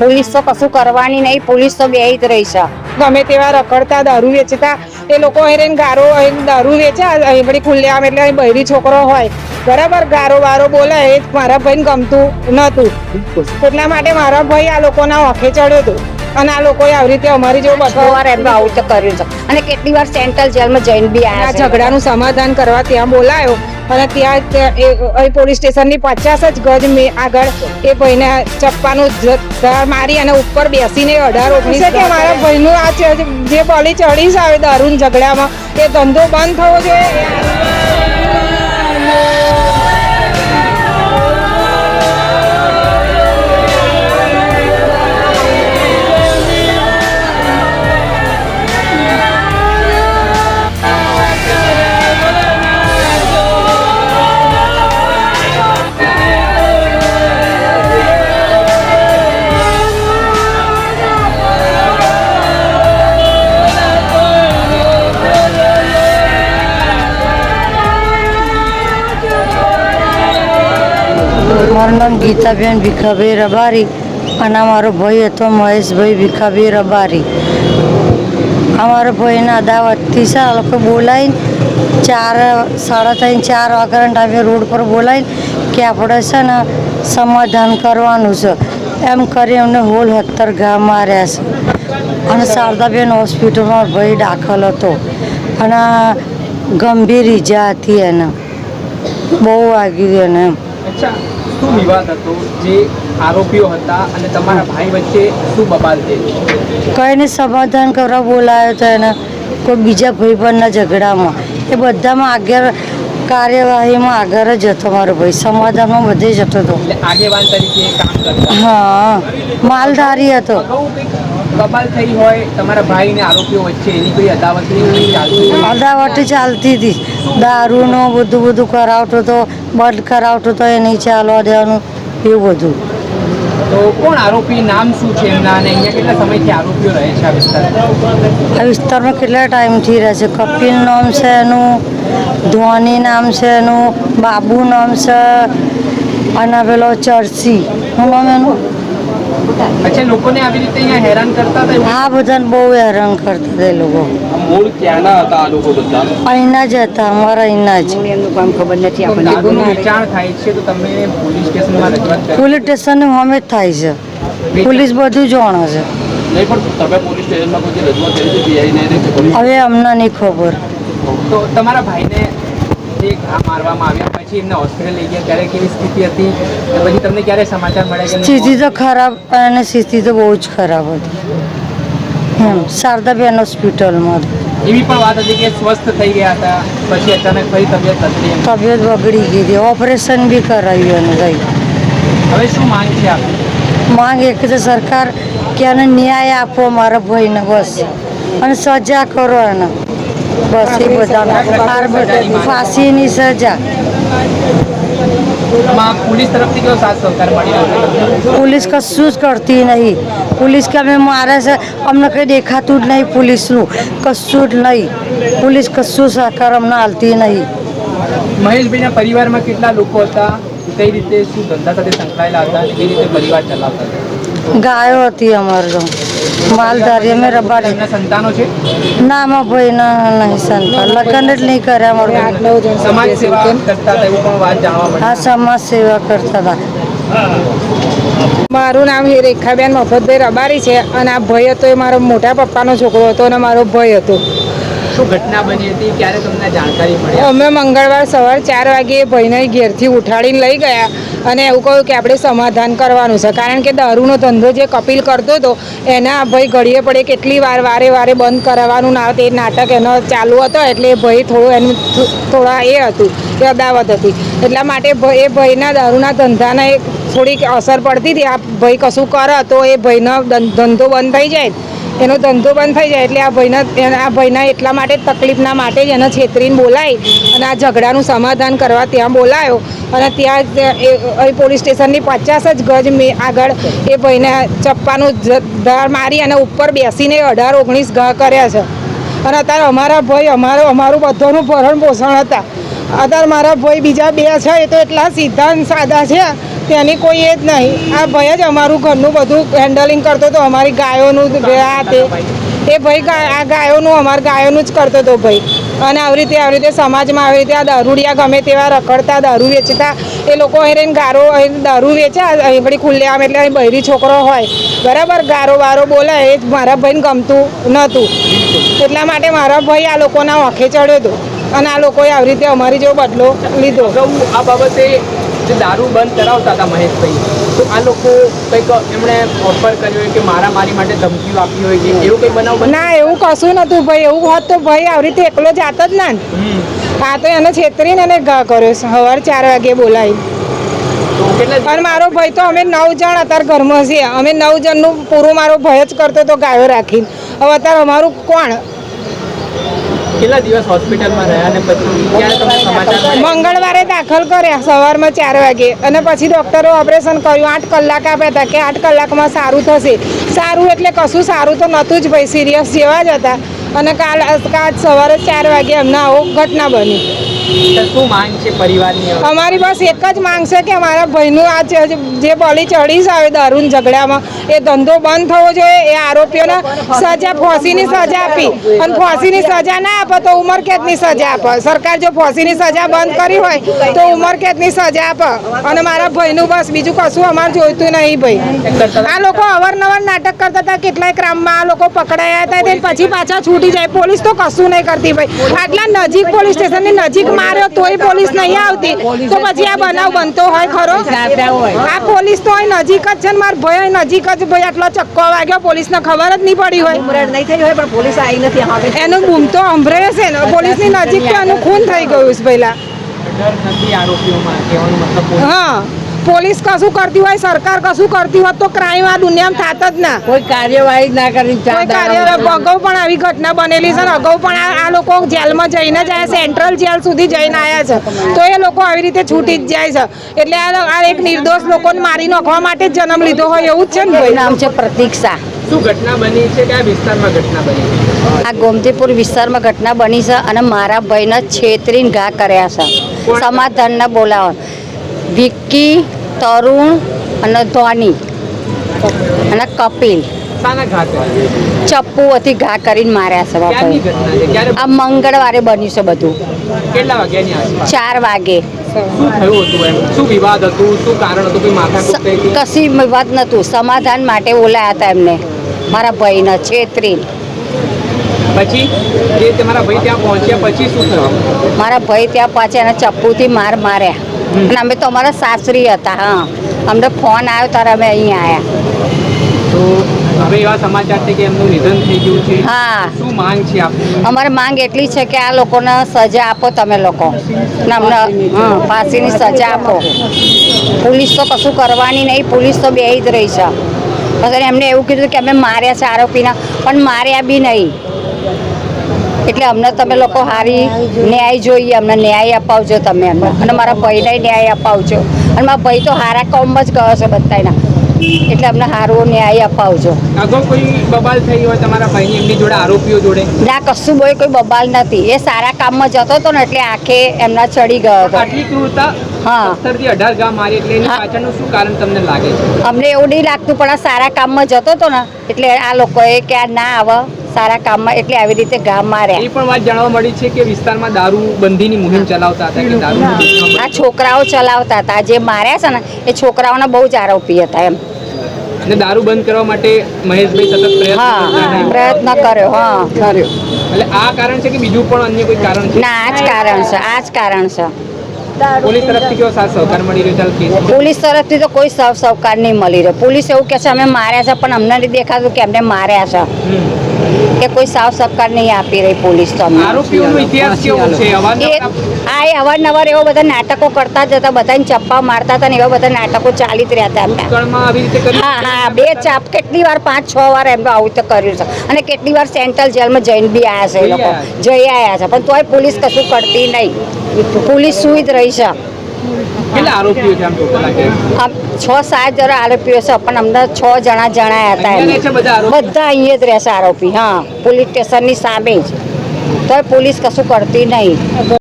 Police તો કશું કરવાની નહીં પોલીસ તો બે જ રહી છે. ગમે તેવા રખડતા દારૂ વેચતા એ લોકો અહીં ગારો અહીં દારૂ વેચા અહીં બધી ખુલ્લે આમ એટલે અહીં બૈરી છોકરો હોય. બરાબર ગારો વારો બોલે એ મારા ભાઈને ગમતું નહોતું. એટલા માટે મારા ભાઈ આ લોકોના ઓખે ચડ્યો હતો. અને આ લોકોએ આવી રીતે અમારી જેવું બસવાર એમને આવું તો કર્યું છે. અને કેટલી વાર સેન્ટ્રલ જેલમાં જઈને બી આ ઝઘડાનું સમાધાન કરવા ત્યાં બોલાયો. અને ત્યાં એ- પોલીસ સ્ટેશનની પચાસ જ ગજ મે આગળ એ ભાઈને ચપ્પાનું જ- મારી અને ઉપર બેસીને અઢાર ઓગણીસ કે મારા ભાઈનું આ જે બળી ચડી આવે દારૂ ઝઘડામાં એ ધંધો બંધ થવો જોઈએ? ગીતાબેન ભીખાભાઈ રબારી અને અમારો ભાઈ હતો મહેશભાઈ ભીખાભાઈ રબારી. અમારો ભાઈના દાવતથી છે, આ લોકો બોલાવીને ચાર, સાડા ત્રણ, ચાર વાગ્યાના ટાઈમે રોડ પર બોલાવીને કે આપણે છે ને સમાધાન કરવાનું છે. એમ કરી એમને હોલ હત્તર ઘા માર્યા છે. અને શારદાબેન હોસ્પિટલમાં ભાઈ દાખલ હતો. અને ગંભીર ઈજા હતી એને. બહુ વાગ્યું એને એમ. શું વિવાદ હતો? જે આરોપીઓ હતા અને તમારા ભાઈ વચ્ચે શું બબાલ થયેલી કોઈને સમાધાન કરવા બોલાયો હતો એને. કોઈ બીજા ભાઈબંધના ઝઘડામાં. એ બધામાં આગળ કાર્યવાહીમાં આગળ જ હતો મારો ભાઈ. સમાધાનમાં બધે જ હતો આગેવાન તરીકે કામ કરતા. હા માલધારી હતો. બબાલ થઈ હોય તમારા ભાઈ ને આરોપીઓ વચ્ચે એની કોઈ અદાવત? અદાવટ ચાલતી હતી. દારૂનો બધું બધું કરાવતો હતો બંધ કરાવતો હતો એ નહીં ચાલવા દેવાનું એવું બધું. તો કોણ આરોપી નામ શું છે એમના? અને અહીંયા કેટલા સમયથી આરોપીઓ રહે છે આ વિસ્તારમાં? આ વિસ્તારમાં કેટલા ટાઈમથી રહે છે? કપિલ નામ છે એનું ધોની નામ છે એનું બાબુ નામ છે અને પેલો ચર્ચી. શું નામ એનું? અચ્છા લોકોને આવી રીતે અહીંયા હેરાન કરતા હતા આ બધાને બહુ હેરાન કરતા હતા લોકો. મૂળ ક્યાંના હતા આ લોકો બધા? અહીંના જ હતા અમારા અહીંના જ. એમનું કામ ખબર નથી આપણને વેચાણ થાય છે તો તમે પોલીસ સ્ટેશનમાં રજૂઆત પોલીસ સ્ટેશન અમે જ થાય છે. પોલીસ બધું જાણે છે. નહીં પણ તમે પોલીસ સ્ટેશનમાં કોઈ રજૂઆત કરી છે પીઆઈને હવે અમને નહીં ખબર. તો તમારા ભાઈને જે ઘા મારવામાં આવ્યા? પછી એમને હોસ્પિટલ લઈ ગયા. ત્યારે કેવી સ્થિતિ હતી પછી તમને ક્યારે સમાચાર મળ્યા કે સ્થિતિ તો ખરાબ અને સ્થિતિ તો બહુ જ ખરાબ હતી. એમ શારદાબેન હોસ્પિટલમાં. એવી પણ વાત હતી કે સ્વસ્થ થઈ ગયા હતા પછી અચાનક ફરી તબિયત બગડી તબિયત બગડી ગઈ હતી. ઓપરેશન બી કરાવ્યું અને ગઈ હવે શું માંગ છે આપની? માંગ એક તો સરકાર કે ન્યાય આપો મારા ભાઈને બસ. અને સજા કરો એને. બસ એ બધા ફાંસીની સજા. પોલીસ તરફથી કેવો સાથ સહકાર મળી રહ્યો છે? તમને? પોલીસ કશું જ કરતી નહીં. પોલીસ કે અમે મારે છે અમને કંઈ દેખાતું જ નહીં પોલીસનું. કશું જ નહીં. પોલીસ કશું સહકાર અમને હાલતી નહીં. મહેશભાઈના પરિવારમાં કેટલા લોકો હતા? કઈ રીતે શું ધંધા સાથે સંકળાયેલા હતા? કઈ રીતે પરિવાર ચલાવતા હતા? ગાયો હતી અમારે તો. માલધારી અમે રબારી. સંતાનો છે? ના અમારા ભાઈના નહીં સંતાન. લગ્ન જ નહીં કર્યા અમારું આઠ નવ જણ સમાજ સેવા કરતા હતા? એવું પણ વાત જાણવા મળી. હા સમાજ સેવા કરતા હતા. મારું નામ હે રેખાબેન મફતભાઈ રબારી છે અને આ ભાઈ હતો એ મારો મોટા પપ્પાનો છોકરો હતો અને મારો ભાઈ હતો. શું ઘટના બની હતી? ક્યારે તમને જાણકારી મળી? અમે મંગળવાર સવાર ચાર વાગે ભાઈને ઘેરથી ઉઠાડીને લઈ ગયા. અને એવું કહ્યું કે આપણે સમાધાન કરવાનું છે. કારણ કે દારૂનો ધંધો જે કપિલ કરતો હતો, એના ભાઈ ઘડીએ પડે કેટલી વાર વારે વારે બંધ કરાવવાનું ના તે નાટક એનો ચાલુ હતો, એટલે ભાઈ થોડું એનું થોડા એ હતું, એ અદાવત હતી. એટલા માટે એ ભાઈના દારૂના ધંધાને થોડીક અસર પડતી હતી. આ ભાઈ કશું કરે તો એ ભાઈનો ધંધો બંધ થઈ જાય. એનો ધંધો બંધ થઈ જાય એટલે આ ભાઈના આ ભાઈના એટલા માટે તકલીફના માટે જ એને છેતરીને બોલાવી અને આ ઝઘડાનું સમાધાન કરવા ત્યાં બોલાયો. અને ત્યાં એ પોલીસ સ્ટેશનની પચાસ જ ગજ મે આગળ એ ભાઈને ચપ્પાનું ધાર મારી અને ઉપર બેસીને અઢાર ઓગણીસ કર્યા છે. અને અત્યારે અમારા ભાઈ અમારો અમારું બધાનું ભરણ પોષણ હતા. અત્યારે મારા ભાઈ બીજા બે છે, એ તો એટલા સીધા સાદા છે ત્યાંની કોઈ એ જ નહીં. આ ભાઈ જ અમારું ઘરનું બધું હેન્ડલિંગ કરતો હતો, અમારી ગાયોનું આ તે. એ ભાઈ આ ગાયોનું, અમારા ગાયોનું જ કરતો હતો ભાઈ. અને આવી રીતે આવી રીતે સમાજમાં આવી રીતે આ દારૂડિયા ગમે તેવા રખડતા, દારૂ વેચતા, એ લોકો અહીં રહીને ગારો, અહીં દારૂ વેચે અહીં ઘડી ખુલ્લે આમ એટલે અહીં બહેરી છોકરો હોય. બરાબર? ગારો વારો બોલે, એ જ મારા ભાઈને ગમતું નહોતું. એટલા માટે મારા ભાઈ આ લોકોના ઓખે ચડ્યો હતો. અને આ લોકોએ આવી રીતે અમારી જેવો બદલો લીધો. આ બાબતે જે દારૂ બંધ કરાવતા હતા મહેશભાઈ તો આ લોકો કંઈક એમણે ઓફર કર્યો હોય કે મારા મારી માટે ધમકીઓ આપી હોય કે એવું કંઈ બનાવ ના એવું કશું નહોતું ભાઈ એવું હોત તો ભાઈ આવી રીતે એકલો જાત જ ના આ તો એને છેતરીને એને કર્યો છે સવાર ચાર વાગે બોલાવી. અને મારો ભાઈ તો અમે નવ જણ અત્યારે ઘરમાં છીએ. અમે નવ જણનું પૂરું મારો ભય જ કરતો હતો ગાયો રાખીને. હવે અત્યારે અમારું કોણ? કેટલા દિવસ હોસ્પિટલમાં રહ્યા અને પછી? મંગળવારે દાખલ કર્યા, સવારમાં ચાર વાગે. અને પછી ડૉક્ટરો ઓપરેશન કર્યું. આઠ કલાક આપ્યા હતા કે આઠ કલાકમાં સારું થશે. સારું એટલે કશું સારું તો નહોતું જ ભાઈ. સિરિયસ જેવા જ હતા. અને કાલ કાલ સવારે ચાર વાગે એમના આવો ઘટના બની. અમારી બસ એક જ માંગ છે કે અમારા ભાઈનું આ જે- બળી ચડી છે હવે દારૂન ઝઘડામાં, એ ધંધો બંધ થવો જોઈએ, એ આરોપીઓને સજા, ફાંસીની સજા આપી. અને ફાંસીની સજા ના આપે તો ઉમરકેદની સજા આપે. સરકાર જો ફાંસીની સજા બંધ કરી હોય તો ઉમરકેદની સજા આપે. અને મારા ભાઈનું બસ બીજું કશું અમારે જોઈતું નહીં ભાઈ. આ લોકો અવારનવાર નાટક કરતા હતા, કેટલાય ક્રમમાં આ લોકો પકડાયા હતા પછી પાછા છૂટી જાય. પોલીસ તો કશું નહીં કરતી ભાઈ. આટલા નજીક પોલીસ સ્ટેશનની નજીક માર્યો તોય પોલીસ નહીં આવતી. તો પછી આ બનાવ બનતો હોય ખરો? આ પોલીસ તો અહીં નજીક જ છે ને મારા ભાઈ નજીક જ ભાઈ આટલો ચક્કો વાગ્યો પોલીસને ખબર જ નહીં પડી હોય. નહીં થઈ હોય પણ પોલીસ આવી નથી એનું બૂમ તો અંભરે છે ને. પોલીસની નજીક તો એનું ખૂન થઈ ગયું છે પહેલા. હા. પોલીસ કશું કરતી હોય સરકાર કશું કરતી હોત તો ક્રાઇમ આ દુનિયામાં થાત જ ના. કોઈ કાર્યવાહી ના કરી કોઈ અગાઉ પણ આવી ઘટના બનેલી છે ને અગાઉ પણ આ લોકો જેલમાં જઈને જ આયા સેન્ટ્રલ જેલ સુધી જઈને આવ્યા છે. તો એ લોકો આવી રીતે છૂટી જ જાય છે. એટલે આ આ એક નિર્દોષ લોકોને મારી નાખવા માટે જ જન્મ લીધો હોય એવું જ છે ને ભાઈ? નામ છે પ્રતીક્ષા. શું ઘટના બની છે? કયા વિસ્તારમાં ઘટના બની આ ગોમતીપુર વિસ્તારમાં ઘટના બની છે અને મારા ભાઈને છેતરીને ઘા કર્યા છે. સમાધાનના બોલાવવા વિક્કી તરુણ અને ધોની અને કપિલ. ચપ્પુ ચપ્પુઓથી ઘા કરીને માર્યા છે આ મંગળવારે બન્યું છે બધું. ચાર વાગે. હતું વિવાદ હતું? હતું? હતી? કશી વાત નહોતું. સમાધાન માટે બોલાયા હતા એમને. મારા ભાઈને છેતરીને પછી? જે તમારા ભાઈ ત્યાં પહોંચ્યા પછી શું થયું? મારા ભાઈ ત્યાં પાછા એને ચપ્પુથી માર માર્યા. અને અમે તો અમારા સાસરી હતા હા. અમને ફોન આવ્યો ત્યારે અમે અહીંયા આવ્યા તો હવે એવા સમાચાર છે કે એમનું નિધન થઈ ગયું છે. હા. શું માંગ છે આપની? અમારી માંગ એટલી છે કે આ લોકોને સજા આપો તમે લોકો. ને અમને ફાંસીની સજા આપો. પોલીસ તો કશું કરવાની નહીં પોલીસ તો બે જ રહી છે. પછી એમને એવું કીધું કે અમે માર્યા છે આરોપીના પણ માર્યા બી નહીં. એટલે અમને તમે લોકો સારી ન્યાય જોઈએ અમને ન્યાય અપાવજો તમે અમને. અને મારા ભાઈને ન્યાય અપાવજો. અને મારા ભાઈ તો સારા કામમાં જ ગયો છે બધાના એટલે અમને સારો ન્યાય અપાવજો. અગાઉ કોઈ બબાલ થઈ હોય તમારા ભાઈની એમની જોડે આરોપીઓ જોડે? ના કશું બોય કોઈ બબાલ નથી. એ સારા કામમાં જતો હતો ને એટલે આંખે એમના ચડી ગયો હતો. આટલી ક્રૂરતા અમને એવું નહીં લાગતું પણ આ સારા કામમાં જતો હતો ને એટલે આ લોકોએ કે આ ના આવે. સારા કામમાં એટલે આવી રીતે ગામમાં રહ્યા. એ પણ વાત જાણવા મળી છે કે વિસ્તારમાં દારૂ બંધીની મુહિમ ચલાવતા હતા કે દારૂ આ છોકરાઓ ચલાવતા હતા. જે માર્યા છે ને એ છોકરાઓના બહુ જ આરોપી હતા એમ. અને દારૂ બંધ કરવા માટે મહેશભાઈ સતત પ્રયત્ન કર્યો હા. કર્યો. એટલે આ કારણ છે કે બીજું પણ અન્ય કોઈ કારણ છે? ના આ જ કારણ છે આ જ કારણ છે. પોલીસ તરફથી કેવો સાથ સહકાર મળી રહ્યો ચાલ પોલીસ તરફથી તો કોઈ સહકાર નહીં મળી રહ્યો. પોલીસ એવું કહે છે અમે માર્યા છે પણ અમને નહીં દેખાતું કે અમને માર્યા છે. કે કોઈ સાવ સહકાર નહીં આપી રહી પોલીસ તો આ એ અવારનવાર એવા બધા નાટકો કરતા જતા બધા બધાને ચપ્પા મારતા હતા ને એવા બધા નાટકો ચાલી જ રહ્યા હતા એમના ભૂતકાળમાં આવી રીતે કરી હા હા બે ચાપ કેટલી વાર પાંચ છ વાર એમનું આવું તો કર્યું છે. અને કેટલી વાર સેન્ટ્રલ જેલમાં જઈને બી આવ્યા છે એ લોકો. જઈ આવ્યા છે. પણ તોય પોલીસ કશું કરતી નહીં. પોલીસ સુઈ જ રહી છે. કેટલા આરોપીઓ છે આમ ટોટલ આ છ સાત જણા આરોપીઓ છે પણ અમને છ જણા જણાયા હતા એમ. બધા અહીંયા જ રહેશે આરોપી હા. પોલીસ સ્ટેશનની સામે જ. તો પોલીસ કશું કરતી નહીં.